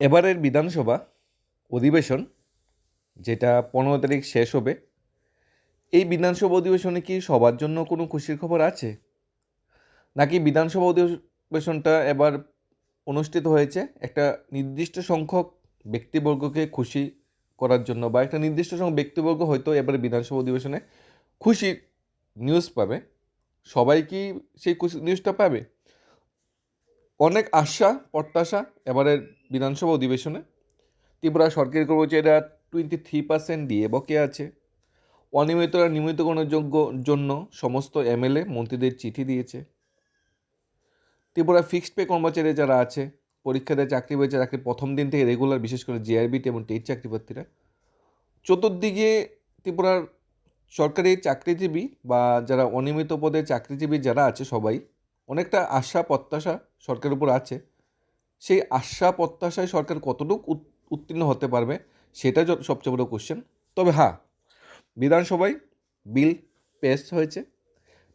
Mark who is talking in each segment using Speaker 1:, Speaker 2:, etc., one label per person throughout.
Speaker 1: এবারের বিধানসভা অধিবেশন, যেটা পনেরো তারিখ শেষ হবে, এই বিধানসভা অধিবেশনে কি সবার জন্য কোনো খুশির খবর আছে? নাকি বিধানসভা অধিবেশনটা এবার অনুষ্ঠিত হয়েছে একটা নির্দিষ্ট সংখ্যক ব্যক্তিবর্গকে খুশি করার জন্য বা একটা নির্দিষ্ট সংখ্যক ব্যক্তিবর্গ হয়তো এবারে বিধানসভা অধিবেশনে খুশি নিউজ পাবে? সবাই কি সেই খুশি নিউজটা পাবে? অনেক আশা, প্রত্যাশা এবারের বিধানসভা অধিবেশনে। ত্রিপুরা সরকারি কর্মচারীরা টোয়েন্টি থ্রি পার্সেন্ট দিয়ে বকে আছে। অনিয়মিতরা নিয়মিতকরণের যোগ্য জন্য সমস্ত এমএলএ মন্ত্রীদের চিঠি দিয়েছে। ত্রিপুরা ফিক্সড পে কর্মচারী যারা আছে পরীক্ষা দিয়ে চাকরি পেয়েছে চাকরি প্রথম দিন থেকে রেগুলার বিশেষ করে জিআরবিটি এবং টেট চাকরি প্রার্থীরা চতুর্দিকে ত্রিপুরার সরকারি চাকরিজীবী বা যারা অনিয়মিত পদে চাকরিজীবী যারা আছে সবাই অনেকটা আশা প্রত্যাশা সরকারের উপর আছে। সেই আশা প্রত্যাশায় সরকার কতটুকু উত্তীর্ণ হতে পারবে সেটা সবচেয়ে বড় কোশ্চেন তবে হ্যাঁ বিধানসভায় বিল পেশ হয়েছে,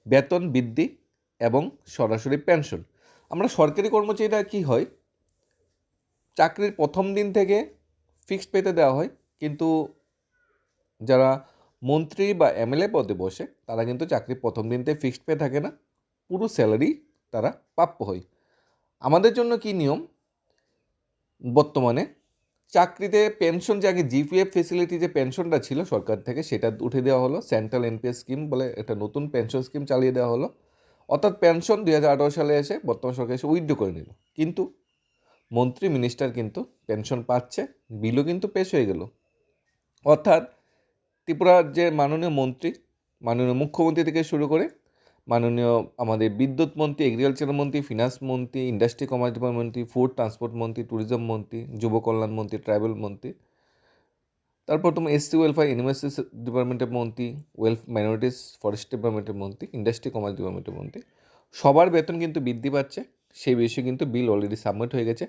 Speaker 1: বেতন বৃদ্ধি এবং সরাসরি পেনশন আমরা সরকারি কর্মচারীরা কি হয়, চাকরির প্রথম দিন থেকে ফিক্সড পেতে দেওয়া হয়, কিন্তু যারা মন্ত্রী বা এমএলএ পদে বসে, তারা কিন্তু চাকরির প্রথম দিন থেকে ফিক্সড পে থাকে না। পুরো স্যালারি তারা প্রাপ্য হয়। আমাদের জন্য কি নিয়ম? বর্তমানে চাকরিতে পেনশন যে আগে জিপিএফ ফেসিলিটি যে পেনশনটা ছিল সরকার থেকে সেটা উঠে দেওয়া হলো। সেন্ট্রাল এনপিএস স্কিম বলে একটা নতুন পেনশন স্কিম চালিয়ে দেওয়া হলো। অর্থাৎ পেনশন দুই হাজার আঠারো সালে এসে বর্তমান সরকার এসে উইথড্র করে নিল। কিন্তু মন্ত্রী মিনিস্টার কিন্তু পেনশন পাচ্ছে বিলও কিন্তু পেশ হয়ে গেল। অর্থাৎ ত্রিপুরার যে মাননীয় মন্ত্রী, মাননীয় মুখ্যমন্ত্রী থেকে শুরু করে মাননীয় আমাদের বিদ্যুৎ মন্ত্রী এগ্রিকালচার মন্ত্রী ফিনান্স মন্ত্রী ইন্ডাস্ট্রি কমার্স মন্ত্রী ফুড ট্রান্সপোর্ট মন্ত্রী ট্যুরিজম মন্ত্রী, যুব কল্যাণ মন্ত্রী ট্রাইবেল মন্ত্রী। তারপর তোমার এসসি ওয়েলফেয়ার ইউনিভার্সিটি ডিপার্টমেন্টের মন্ত্রী ওয়েলফ মাইনরিটিস ফরেস্ট ডিপার্টমেন্টের মন্ত্রী ইন্ডাস্ট্রি কমার্স ডিপার্টমেন্টের মন্ত্রী। সবার বেতন কিন্তু বৃদ্ধি পাচ্ছে, সেই বিষয়ে কিন্তু বিল অলরেডি সাবমিট হয়ে গেছে।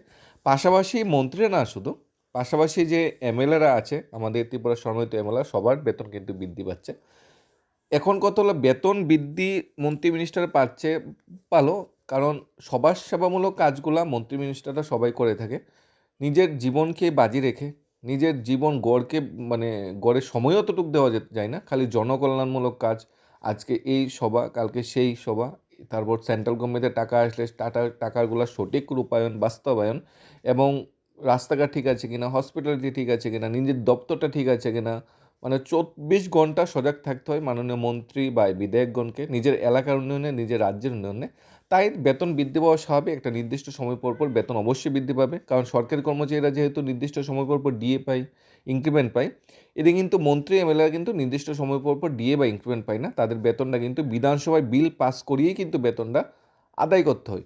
Speaker 1: পাশাপাশি মন্ত্রীরা না শুধু, পাশাপাশি যে এমএলএরা আছে, আমাদের ত্রিপুরা সম্মানিত এমএলএ সবার বেতন কিন্তু বৃদ্ধি পাচ্ছে। এখন কত বেতন বৃদ্ধি মন্ত্রী মিনিস্টার পাচ্ছে ভালো, কারণ সবার সেবামূলক কাজগুলা মন্ত্রী মিনিস্টাররা সবাই করে থাকে। নিজের জীবনকে বাজি রেখে, নিজের জীবন গড়কে মানে গড়ে সময় অতটুক দেওয়া যায় না, খালি জনকল্যাণমূলক কাজ। আজকে এই সভা, কালকে সেই সভা, তারপর সেন্ট্রাল গভর্নমেন্টের টাকা আসলে টাকা টাকাগুলো সঠিক রূপায়ণ, বাস্তবায়ন এবং রাস্তাঘাট ঠিক আছে কিনা হসপিটালিটি ঠিক আছে কিনা, নিজের দপ্তরটা ঠিক আছে কিনা মানে চব্বিশ ঘণ্টা সজাগ থাকতে হয় মাননীয় মন্ত্রী বা বিধায়কগণকে, নিজের এলাকার উন্নয়নে, নিজের রাজ্যের উন্নয়নে। তাই বেতন বৃদ্ধি পাওয়া স্বাভাবিক, একটা নির্দিষ্ট সময় পর পর বেতন অবশ্যই বৃদ্ধি পাবে। কারণ সরকারি কর্মচারীরা যেহেতু নির্দিষ্ট সময় পর পর ডিএ পায় ইনক্রিমেন্ট পায় এদিকে কিন্তু মন্ত্রী এমএলএরা কিন্তু নির্দিষ্ট সময় পর পর ডিএ বা ইনক্রিমেন্ট পায় না। তাদের বেতনটা কিন্তু বিধানসভায় বিল পাস করিয়েই কিন্তু বেতনটা আদায় করতে হয়।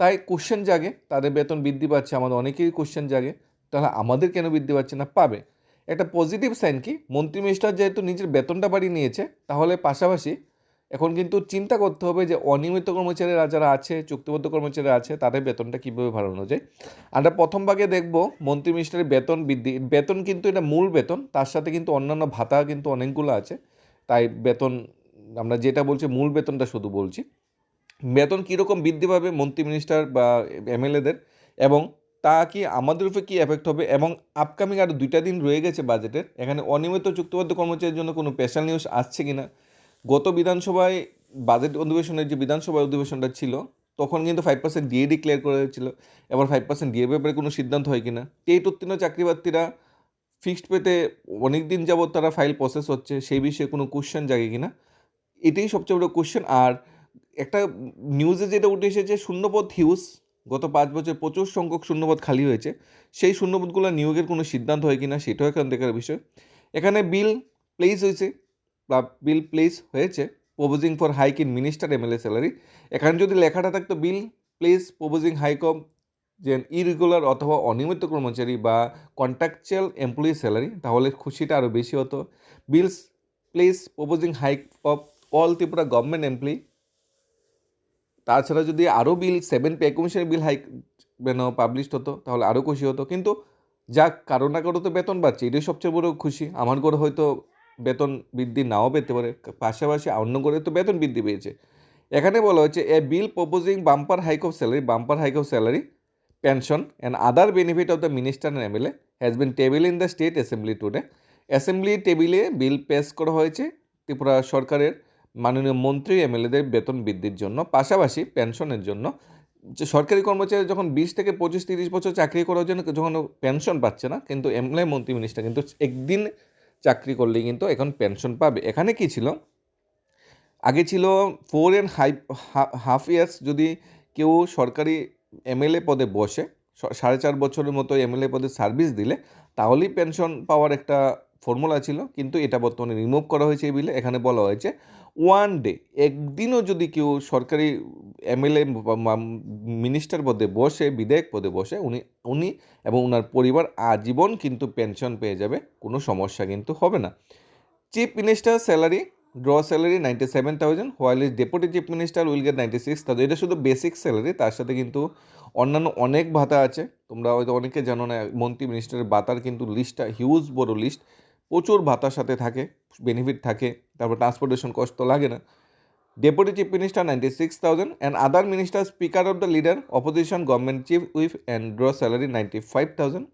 Speaker 1: তাই কোশ্চেন জাগে, তাদের বেতন বৃদ্ধি পাচ্ছে, আমাদের অনেকেরই কোশ্চেন জাগে, তাহলে আমাদের কেন বৃদ্ধি পাচ্ছে না? পাবে। একটা পজিটিভ সাইন কি? মন্ত্রী মিনিস্টার যেহেতু নিজের বেতনটা বাড়িয়ে নিয়েছে, তাহলে পাশাপাশি এখন কিন্তু চিন্তা করতে হবে যে অনিয়মিত কর্মচারীরা যারা আছে, চুক্তিবদ্ধ কর্মচারীরা আছে, তাদের বেতনটা কীভাবে বাড়ানো যায় আমরা প্রথম ভাগে দেখব মন্ত্রী মিনিস্টারের বেতন বৃদ্ধি, বেতন কিন্তু এটা মূল বেতন, তার সাথে কিন্তু অন্যান্য ভাতা কিন্তু অনেকগুলো আছে, তাই বেতন আমরা যেটা বলছি মূল বেতনটা শুধু বলছি। বেতন কীরকম বৃদ্ধি পাবে মন্ত্রী মিনিস্টার বা এমএলএদের এবং তা কি আমাদের উপরে কী এফেক্ট হবে? এবং আপকামিং আরও দুইটা দিন রয়ে গেছে বাজেটের এখানে অনিয়মিত চুক্তিবদ্ধ কর্মচারীর জন্য কোনো স্পেশাল নিউজ আসছে কি না গত বিধানসভায় বাজেট অধিবেশনের যে বিধানসভা অধিবেশনটা ছিল, তখন কিন্তু ফাইভ পার্সেন্ট ডিএ ডিক্লেয়ার করা হয়েছিল। এবার ফাইভ পার্সেন্ট ডিএ ব্যাপারে কোনো সিদ্ধান্ত হয় কিনা? টেট উত্তীর্ণ চাকরি প্রার্থীরা ফিক্সড পেতে অনেক দিন যাবৎ তারা ফাইল প্রসেস হচ্ছে, সেই বিষয়ে কোনো কোশ্চেন জাগে কিনা? এটাই সবচেয়ে বড় কোশ্চেন আর একটা নিউজে যেটা উঠে এসেছে, শূন্যপদ হিউজ গত পাঁচ বছর প্রচুর সংখ্যক শূন্যপদ খালি হয়েছে। সেই শূন্যপদগুলো নিয়োগের কোনো সিদ্ধান্ত হয় কিনা সেটাও এখান দেখার বিষয়। এখানে বিল প্লেস হয়েছে বা বিল প্লেস হয়েছে proposing for hike in minister MLA salary এখানে যদি লেখাটা থাকতো bill place proposing hike of যে ইরেগুলার অথবা অনিয়মিত কর্মচারী বা কন্ট্রাকচুয়াল এমপ্লয়ি স্যালারি তাহলে খুশিটা আরও বেশি হতো। Bills place proposing hike of all Tripura government employee তাছাড়া যদি আরও বিল সেভেন পে কমিশনের বিল হাইক যেন পাবলিশড হতো, তাহলে আরও খুশি হতো। কিন্তু যাক, কারও না কারও তো বেতন বাড়ছে, এটাই সবচেয়ে বড় খুশি। আমার করে হয়তো বেতন বৃদ্ধি নাও পেতে পারে, পাশাপাশি অন্য করে তো বেতন বৃদ্ধি পেয়েছে। এখানে বলা হয়েছে a bill proposing bumper hike of salary bumper hike of salary pension, and other benefit of the minister and MLA has been tabled in the state assembly today. Assembly টেবিলে বিল পেশ করা হয়েছে, ত্রিপুরা সরকারের মাননীয় মন্ত্রী, এমএলএদের বেতন বৃদ্ধির জন্য, পাশাপাশি পেনশনের জন্য। যে সরকারি কর্মচারী যখন বিশ থেকে পঁচিশ, তিরিশ বছর চাকরি করার জন্য যখন পেনশন পাচ্ছে না, কিন্তু এমএলএ মন্ত্রী মিনিস্টার কিন্তু একদিন চাকরি করলেই কিন্তু এখন পেনশন পাবে। এখানে কি ছিল? আগে ছিল four and a half years যদি কেউ সরকারি এমএলএ পদে বসে সাড়ে চার বছরের মতো এমএলএ পদে সার্ভিস দিলে, তাহলেই পেনশন পাওয়ার একটা ফর্মুলা ছিল। কিন্তু এটা বর্তমানে রিমুভ করা হয়েছে এই বিলে এখানে বলা হয়েছে ওয়ান ডে, একদিনও যদি কেউ সরকারি এমএলএ মিনিস্টার পদে বসে, বিধায়ক পদে বসে, উনি উনি এবং ওনার পরিবার আজীবন কিন্তু পেনশন পেয়ে যাবে, কোনো সমস্যা কিন্তু হবে না। Chief minister salary, draw salary ninety seven thousand, while is deputy chief minister will get ninety six thousand. এটা শুধু বেসিক স্যালারি, তার সাথে কিন্তু অন্যান্য অনেক ভাতা আছে। তোমরা হয়তো অনেকে জানো না, মন্ত্রী মিনিস্টারের ভাতার কিন্তু লিস্টটা, হিউজ বড় লিস্ট। প্রচুর ভাতার সাথে থাকে বেনিফিট থাকে, তারপর ট্রান্সপোর্টেশন কষ্ট তো লাগে না। Deputy chief minister ninety six thousand and other minister speaker of the leader opposition government chief whip and draw salary ninety five thousand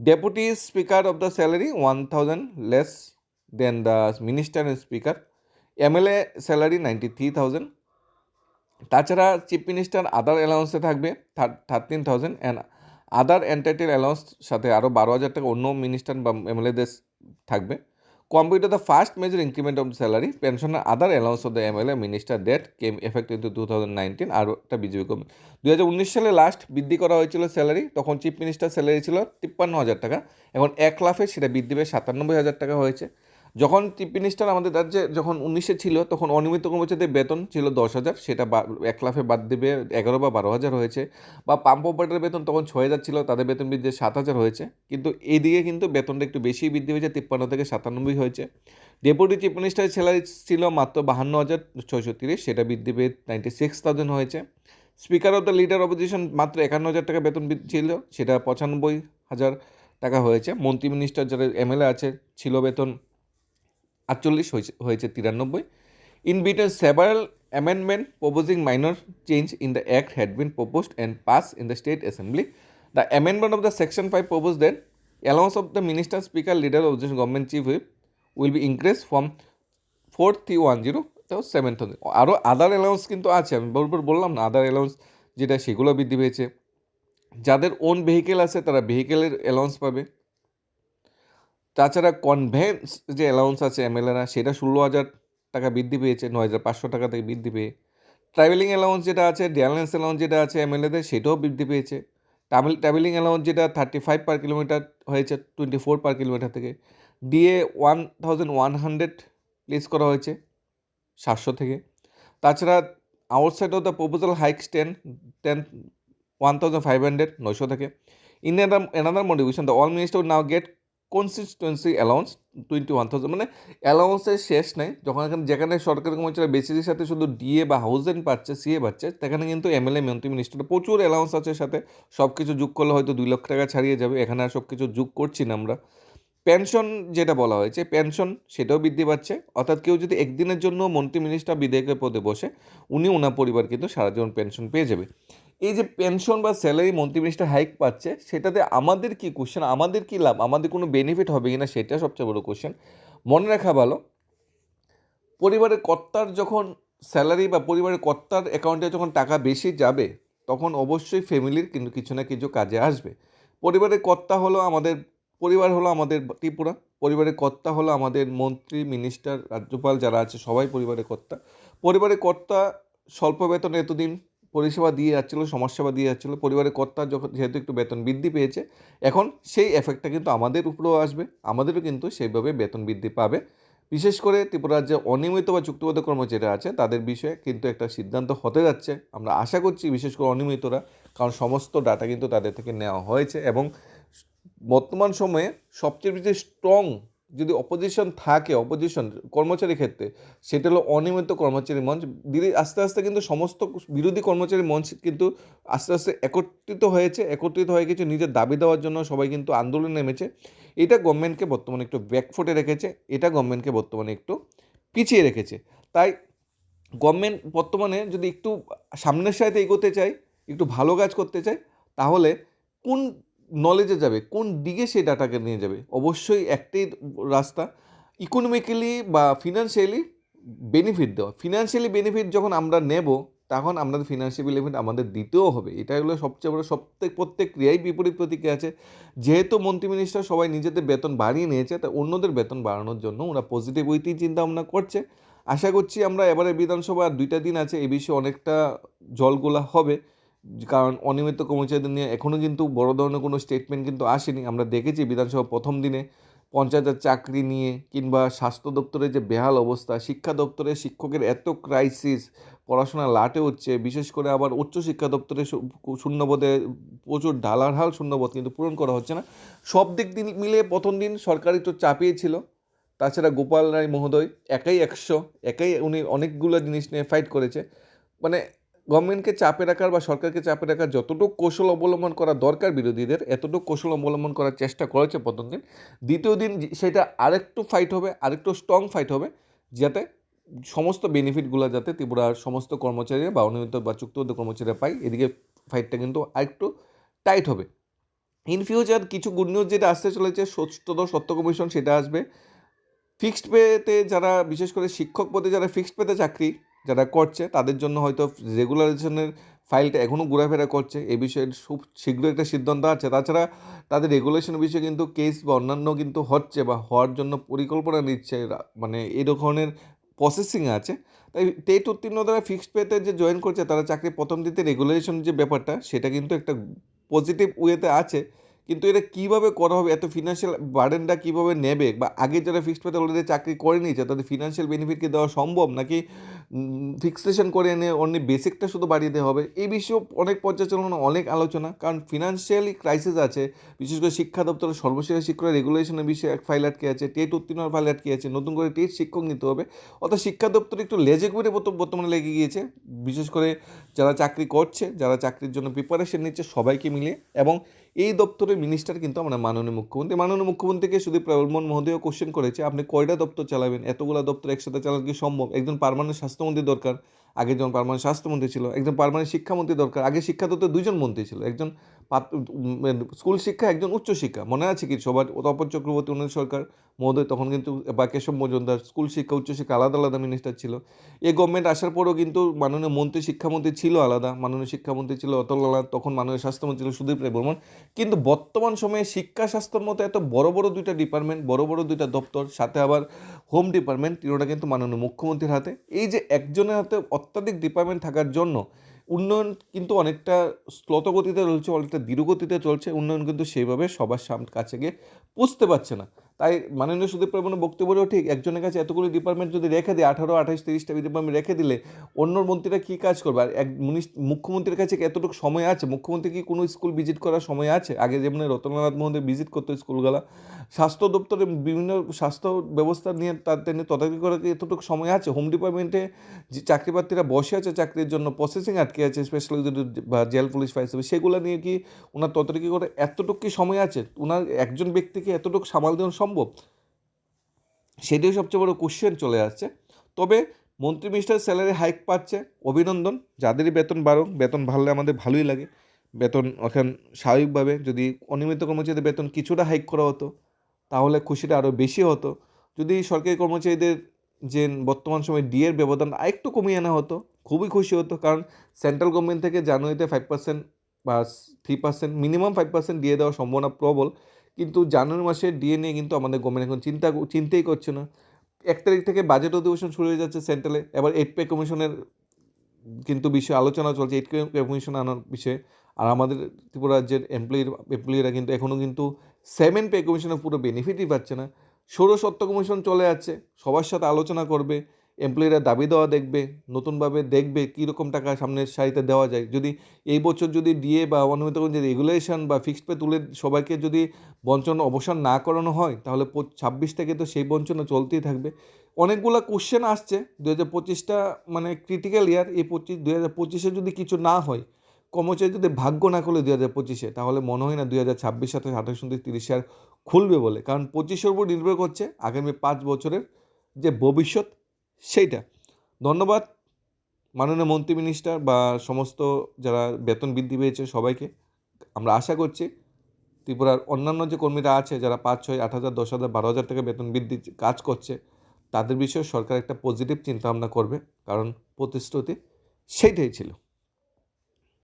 Speaker 1: deputy speaker of the salary one thousand less than the minister and speaker MLA salary ninety three thousand তাছাড়া chief minister other অ্যালাউন্সে থাকবে thirteen thousand and other entitle allowance সাথে আরও বারো হাজার টাকা অন্য minister বা এমএলএদের থাকবে। Computer the first major increment of salary pension other allowance of the M L A minister date came effect into two thousand nineteen আর একটা বিজেপি গভর্নমেন্ট দু হাজার উনিশ সালে লাস্ট বৃদ্ধি করা হয়েছিল স্যালারি তখন চিফ মিনিস্টার স্যালারি ছিল তিপ্পান্ন হাজার টাকা এখন এক লাফে সেটা বৃদ্ধি পেয়ে সাতানব্বই হাজার টাকা হয়েছে। যখন চিফ মিনিস্টার আমাদের রাজ্যে যখন উনিশে ছিল, তখন অনিয়মিত কর্মচারীদের বেতন ছিল দশ হাজার, সেটা এক লাফে বাদ দেবে এগারো বা বারো হাজার হয়েছে। বা পাম্প অপারেটারের বেতন তখন ছয় হাজার ছিল, তাদের বেতন বৃদ্ধি সাত হাজার হয়েছে। কিন্তু এইদিকে কিন্তু বেতনটা একটু বেশি বৃদ্ধি হয়েছে, তিপ্পান্ন থেকে সাতানব্বই হয়েছে। ডেপুটি চিফ মিনিস্টারের স্যালারি ছিল মাত্র বাহান্ন হাজার ছয়শো তিরিশ, সেটা বৃদ্ধি পেয়ে নাইনটি সিক্স থাউজেন্ড হয়েছে। Speaker of the leader opposition মাত্র একান্ন হাজার টাকা বেতন ছিল, সেটা পঁচানব্বই হাজার টাকা হয়েছে। মন্ত্রী মিনিস্টার যারা এমএলএ আছে, ছিল বেতন আটচল্লিশ হয়েছে তিরানব্বই। In between several amendment proposing minor change in the act had been proposed and pass in the state assembly the amendment of the section five propose then allowance of the minister speaker leader of the government chief whip will be increase from four three one zero to seven thousand আরও other allowance কিন্তু আছে, আমি বলব বললাম না আদার allowance যেটা সেগুলো বৃদ্ধি পেয়েছে। যাদের ওন ভেহিকেল আছে, তারা ভেহিকেলের অ্যালাউন্স পাবে। তাছাড়া কনভেন্স যে অ্যালাউন্স আছে এমএলএরা সেটা ষোলো হাজার টাকা বৃদ্ধি পেয়েছে নয় হাজার পাঁচশো টাকা থেকে বৃদ্ধি পেয়ে। ট্রাভেলিং অ্যালাউন্স যেটা আছে ডিয়ালেন্স অ্যালাউন্স যেটা আছে এমএলএদের সেটাও বৃদ্ধি পেয়েছে। ট্রাভেল ট্রাভেলিং অ্যালাউন্স যেটা থার্টি ফাইভ পার কিলোমিটার হয়েছে টোয়েন্টি ফোর পার কিলোমিটার থেকে। DA one thousand one hundred place করা হয়েছে, সাতশো থেকে। তাছাড়া outside of the proposal hike ten ten one thousand five hundred নয়শো থেকে। In another motivation the all minister now get consistency allowance twenty one thousand মানে অ্যালাউন্সের শেষ নেই। যখন এখানে, যেখানে সরকারি কর্মচারী বেসিসের সাথে শুধু ডিএ বা হাউজেন পাচ্ছে সিএ পাচ্ছে, সেখানে কিন্তু এমএলএ মন্ত্রী মিনিস্টার প্রচুর অ্যালাউন্স আছে সাথে। সব কিছু যোগ করলে হয়তো দুই লক্ষ টাকা ছাড়িয়ে যাবে। এখানে আর সব কিছু যোগ করছি না আমরা। পেনশন যেটা বলা হয়েছে পেনশন সেটাও বৃদ্ধি পাচ্ছে। অর্থাৎ কেউ যদি একদিনের জন্য মন্ত্রী মিনিস্টার বিধায়কের পদে বসে, উনি ওনার পরিবার কিন্তু সারা জীবন পেনশন পেয়ে যাবে। এই যে পেনশন বা স্যালারি মন্ত্রী মিনিস্টার হাইক পাচ্ছে, সেটাতে আমাদের কি কোশ্চেন আমাদের কি লাভ, আমাদের কোনো বেনিফিট হবে কিনা সেটা সবচেয়ে বড় কোশ্চেন মনে রাখা ভালো, পরিবারের কর্তার যখন স্যালারি বা পরিবারের কর্তার অ্যাকাউন্টে যখন টাকা বেশি যাবে, তখন অবশ্যই ফ্যামিলির কিন্তু কিছু না কিছু কাজে আসবে। পরিবারের কর্তা হলো আমাদের, পরিবার হলো আমাদের ত্রিপুরা, পরিবারের কর্তা হলো আমাদের মন্ত্রী মিনিস্টার রাজ্যপাল যারা আছে সবাই পরিবারের কর্তা। পরিবারের কর্তা স্বল্প বেতনে এতদিন পরিষেবা দিয়ে যাচ্ছিল সমাজসেবা দিয়ে যাচ্ছিল, পরিবারের কর্তা যখন যেহেতু একটু বেতন বৃদ্ধি পেয়েছে, এখন সেই এফেক্টটা কিন্তু আমাদের উপরেও আসবে, আমাদেরও কিন্তু সেইভাবে বেতন বৃদ্ধি পাবে। বিশেষ করে ত্রিপুরা রাজ্যে অনিয়মিত বা চুক্তিবদ্ধ কর্মচারীরা আছে, তাদের বিষয়ে কিন্তু একটা সিদ্ধান্ত হতে যাচ্ছে। আমরা আশা করছি বিশেষ করে অনিয়মিতরা, কারণ সমস্ত ডাটা কিন্তু তাদের থেকে নেওয়া হয়েছে এবং বর্তমান সময়ে সবচেয়ে বেশি স্ট্রং যদি অপোজিশন থাকে অপোজিশন কর্মচারী ক্ষেত্রে, সেটা হলো অনিয়মিত কর্মচারী মঞ্চ। ধীরে আস্তে আস্তে কিন্তু সমস্ত বিরোধী কর্মচারী মঞ্চ কিন্তু আস্তে আস্তে একত্রিত হয়েছে। একত্রিত হয়ে কিছু নিজের দাবি দেওয়ার জন্য সবাই কিন্তু আন্দোলনে নেমেছে। এটা গভর্নমেন্টকে বর্তমানে একটু ব্যাকফুটে রেখেছে। এটা গভর্নমেন্টকে বর্তমানে একটু পিছিয়ে রেখেছে। তাই গভর্নমেন্ট বর্তমানে যদি একটু সামনের সাথে এগোতে চায়, একটু ভালো কাজ করতে চায়, তাহলে কোন নলেজে যাবে, কোন দিকে সেই ডাটাকে নিয়ে যাবে? অবশ্যই একটাই রাস্তা ইকোনমিক্যালি বা ফিনান্সিয়ালি বেনিফিট দেওয়া। ফিনান্সিয়ালি বেনিফিট যখন আমরা নেব, তখন আমাদের ফিনান্সিয়াল বেনিফিট আমাদের দিতেও হবে। এটা হলো সবচেয়ে বড় প্রত্যেক প্রত্যেক ক্রিয়াই বিপরীত প্রতিক্রিয়া আছে। যেহেতু মন্ত্রী মিনিস্টার সবাই নিজেদের বেতন বাড়িয়ে নিয়েছে, তা অন্যদের বেতন বাড়ানোর জন্য ওরা পজিটিভ ওইতেই চিন্তা ভাবনা করছে। আশা করছি আমরা এবারে বিধানসভা দুইটা দিন আছে, এ বিষয়ে অনেকটা জলগোলা হবে। কারণ অনিয়মিত কর্মচারীদের নিয়ে এখনও কিন্তু বড় ধরনের কোনো স্টেটমেন্ট কিন্তু আসেনি। আমরা দেখেছি বিধানসভা প্রথম দিনে পঞ্চায়েতের চাকরি নিয়ে কিংবা স্বাস্থ্য দপ্তরের যে বেহাল অবস্থা, শিক্ষা দপ্তরে শিক্ষকের এত ক্রাইসিস পড়াশোনা লাটে হচ্ছে বিশেষ করে আবার উচ্চ শিক্ষা দপ্তরে শূন্যপদে প্রচুর ঢালাঢাল শূন্যপদ কিন্তু পূরণ করা হচ্ছে না। সব দিক দিন মিলে প্রথম দিন সরকারি তো চাপিয়ে ছিল তাছাড়া গোপাল রায় মহোদয় একাই একশো, একাই উনি অনেকগুলো জিনিস নিয়ে ফাইট করেছে। মানে গভর্নমেন্টকে চাপে রাখার বা সরকারকে চাপে রাখার যতটুকু কৌশল অবলম্বন করা দরকার বিরোধীদের, এতটুকু কৌশল অবলম্বন করার চেষ্টা করেছে প্রথম দিন। দ্বিতীয় দিন সেটা আরেকটু ফাইট হবে, আরেকটু স্ট্রং ফাইট হবে, যাতে সমস্ত বেনিফিটগুলো যাতে ত্রিপুরার সমস্ত কর্মচারীরা বা অনিয়মিত বা চুক্তিবদ্ধ কর্মচারীরা পায়। এদিকে ফাইটটা কিন্তু আরেকটু টাইট হবে। ইন ফিউচার কিছু গুড নিউজ যেটা আসতে চলেছে সত্যদর সত্য কমিশন সেটা আসবে। ফিক্সড পেতে যারা, বিশেষ করে শিক্ষক পদে যারা ফিক্সড পেতে চাকরি যারা করছে, তাদের জন্য হয়তো রেগুলারাইজেশনের ফাইলটা এখনও ঘোরাফেরা করছে। এ বিষয়ে খুব শীঘ্র একটা সিদ্ধান্ত আছে। তাছাড়া তাদের রেগুলেশনের বিষয়ে কিন্তু কেস বা অন্যান্য কিন্তু হচ্ছে বা হওয়ার জন্য পরিকল্পনা নিচ্ছে মানে এই ধরনের প্রসেসিং আছে। তাই টেট উত্তীর্ণ দ্বারা ফিক্সড পেতে যে জয়েন করছে, তারা চাকরি প্রথম দিতে রেগুলেশন যে ব্যাপারটা, সেটা কিন্তু একটা পজিটিভ ওয়েতে আছে। কিন্তু এটা কীভাবে করা হবে, এত ফিনান্সিয়াল বার্ডেনটা কীভাবে নেবে? বা আগে যারা ফিক্সড পেতে অলরেডি চাকরি করে নিয়েছে, তাদের ফিনান্সিয়াল বেনিফিট কি দেওয়া সম্ভব? নাকি ফিক্সেশন করে এনে অন্য বেসিকটা শুধু বাড়িয়ে দেওয়া হবে। এই বিষয়েও অনেক পর্যালোচনা অনেক আলোচনা। কারণ ফিনান্সিয়ালি ক্রাইসিস আছে, বিশেষ করে শিক্ষা দপ্তরের সর্বশেষ শিক্ষক রেগুলেশনের বিষয়ে এক ফাইল আটকে আছে, টেট উত্তীর্ণ ফাইল আটকে আছে, নতুন করে টেট শিক্ষক নিতে হবে। অর্থাৎ শিক্ষা দপ্তর একটু লেজে করে বর্তমানে লেগে গিয়েছে। বিশেষ করে যারা চাকরি করছে, যারা চাকরির জন্য প্রিপারেশন নিচ্ছে, সবাইকে মিলে এবং এই দপ্তরের মিনিস্টার কিন্তু আমরা মাননীয় মুখ্যমন্ত্রী। মাননীয় মুখ্যমন্ত্রীকে শুধু প্রবলমন মহোদয় কোশ্চেন করেছে, আপনি কয়টা দপ্তর চালাবেন? এতগুলো দপ্তর একসাথে চালানো কি সম্ভব? একজন পারমানেন্ট স্বাস্থ্যমন্ত্রী দরকার। আগে যেমন পারমানেন্ট স্বাস্থ্যমন্ত্রী ছিল, একজন পারমানেন্ট শিক্ষামন্ত্রী দরকার, আগে শিক্ষা দপ্তর দুজন মন্ত্রী ছিল, একজন স্কুল শিক্ষা, একজন উচ্চ শিক্ষা, মনে আছে কি? সবার তপন চক্রবর্তী উন্নয়ন সরকার, মহোদয়, তখন কিন্তু বা কেশব মজুমদার, স্কুল শিক্ষা উচ্চশিক্ষা আলাদা আলাদা মিনিস্টার ছিল। এই গভর্নমেন্ট আসার পরেও কিন্তু মাননীয় মন্ত্রী, শিক্ষামন্ত্রী ছিল আলাদা, মাননীয় শিক্ষামন্ত্রী ছিল অতল আলাদা তখন মাননীয় স্বাস্থ্যমন্ত্রী ছিল সুদীপ রায় বর্মন। কিন্তু বর্তমান সময়ে শিক্ষা স্বাস্থ্যর মতো এত বড় বড় দুইটা ডিপার্টমেন্ট বড় বড় দুইটা দপ্তর, সাথে আবার হোম ডিপার্টমেন্ট এটা কিন্তু মাননীয় মুখ্যমন্ত্রীর হাতে। এই যে একজনের হাতে অত্যাধিক ডিপার্টমেন্ট থাকার জন্য উন্নয়ন কিন্তু অনেকটা স্লতগতিতে চলছে অনেকটা ধীরগতিতে চলছে। উন্নয়ন কিন্তু সেইভাবে সবার সামনে কাছে গিয়ে পুষতে পারছে না। তাই মাননীয় সুদীপ প্রবণের বক্তব্যও ঠিক একজনের কাছে এতগুলো ডিপার্টমেন্ট যদি রেখে দেয়, আঠারো আঠাশ তিরিশটা ডিপার্টমেন্ট রেখে দিলে অন্য মন্ত্রীরা কী কাজ করবে? আর এক মুখ্যমন্ত্রীর কাছে এতটুকু সময় আছে? মুখ্যমন্ত্রী কি কোনো স্কুল ভিজিট করার সময় আছে? আগে যেমন রতননাথ মোহন ভিজিট করতো স্কুলগুলো স্বাস্থ্য দপ্তরে বিভিন্ন স্বাস্থ্য ব্যবস্থা নিয়ে তাদের নিয়ে তদারকি করার এতটুকু সময় আছে? হোম ডিপার্টমেন্টে যে চাকরি প্রার্থীরা বসে আছে চাকরির জন্য প্রসেসিং আটকে আছে স্পেশালি যদি বা জেল, পুলিশ ফায়ার সার্ভিস সেগুলো নিয়ে কি ওনার তদারকি করে এতটুকু কি সময় আছে? ওনার একজন ব্যক্তিকে এতটুকু সামাল দেওয়া সম্ভব? সেটাই সবচেয়ে বড় কোশ্চেন চলে আসছে। তবে মন্ত্রী মিনিস্টার স্যালারি হাইক পাচ্ছে, অভিনন্দন। যাদেরই বেতন বাড়ুক, বেতন বাড়লে আমাদের ভালোই লাগে। বেতন এখন স্বাভাবিকভাবে যদি অনিয়মিত কর্মচারীদের বেতন কিছুটা হাইক করা হতো, তাহলে খুশিটা আরও বেশি হতো। যদি সরকারি কর্মচারীদের যে বর্তমান সময়ে ডিএর ব্যবধান আরেকটু কমিয়ে আনা হতো, খুবই খুশি হতো। কারণ সেন্ট্রাল গভর্নমেন্ট থেকে জানুয়ারিতে ফাইভ পার্সেন্ট বা three percent minimum five percent দিয়ে দেওয়ার সম্ভাবনা প্রবল। কিন্তু জানুয়ারি মাসে ডিএ নিয়ে কিন্তু আমাদের গভর্নমেন্ট এখন চিন্তা চিন্তাই করছে না। এক তারিখ থেকে বাজেট অধিবেশন শুরু হয়ে যাচ্ছে সেন্ট্রালে এবার এইট পে কমিশনের কিন্তু বিষয়ে আলোচনা চলছে। এইট পে কমিশন আনার বিষয়ে। আর আমাদের ত্রিপুরা রাজ্যের এমপ্লয়ির এমপ্লয়িরা কিন্তু এখনও কিন্তু সেভেন পে কমিশনের পুরো বেনিফিটই পাচ্ছে না। সত্য কমিশন চলে যাচ্ছে। সবার সাথে আলোচনা করবে। এমপ্লয়িরা দাবি দেওয়া দেখবে, নতুনভাবে দেখবে কীরকম টাকা সামনের সারিতে দেওয়া যায়। যদি এই বছর যদি ডিএ বা অনুমিত যে রেগুলেশন বা ফিক্সড পে তুলে সবাইকে যদি বঞ্চন অবসান না করানো হয়, তাহলে ছাব্বিশ থেকে তো সেই বঞ্চনা চলতেই থাকবে। অনেকগুলো কোশ্চেন আসছে দু হাজার পঁচিশটা মানে ক্রিটিক্যাল ইয়ার এই পঁচিশ দু হাজার পঁচিশে যদি কিছু না হয় কর্মচারী যদি ভাগ্য না করলে দু হাজার পঁচিশে, তাহলে মনে হয় না দুই হাজার ছাব্বিশ সাতাশ উনত্রিশ তিরিশ খুলবে বলে। কারণ পঁচিশের উপর নির্ভর করছে আগামী পাঁচ বছরের যে ভবিষ্যৎ সেইটা। ধন্যবাদ মাননীয় মন্ত্রী মিনিস্টার বা সমস্ত যারা বেতন বৃদ্ধি পেয়েছে সবাইকে। আমরা আশা করছি ত্রিপুরার অন্যান্য যে কর্মীরা আছে, যারা পাঁচ, ছয়, আট হাজার, দশ হাজার, বারো হাজার টাকা বেতন বৃদ্ধি কাজ করছে, তাদের বিষয়ে সরকার একটা পজিটিভ চিন্তাভাবনা করবে, কারণ প্রতিশ্রুতি সেইটাই ছিল।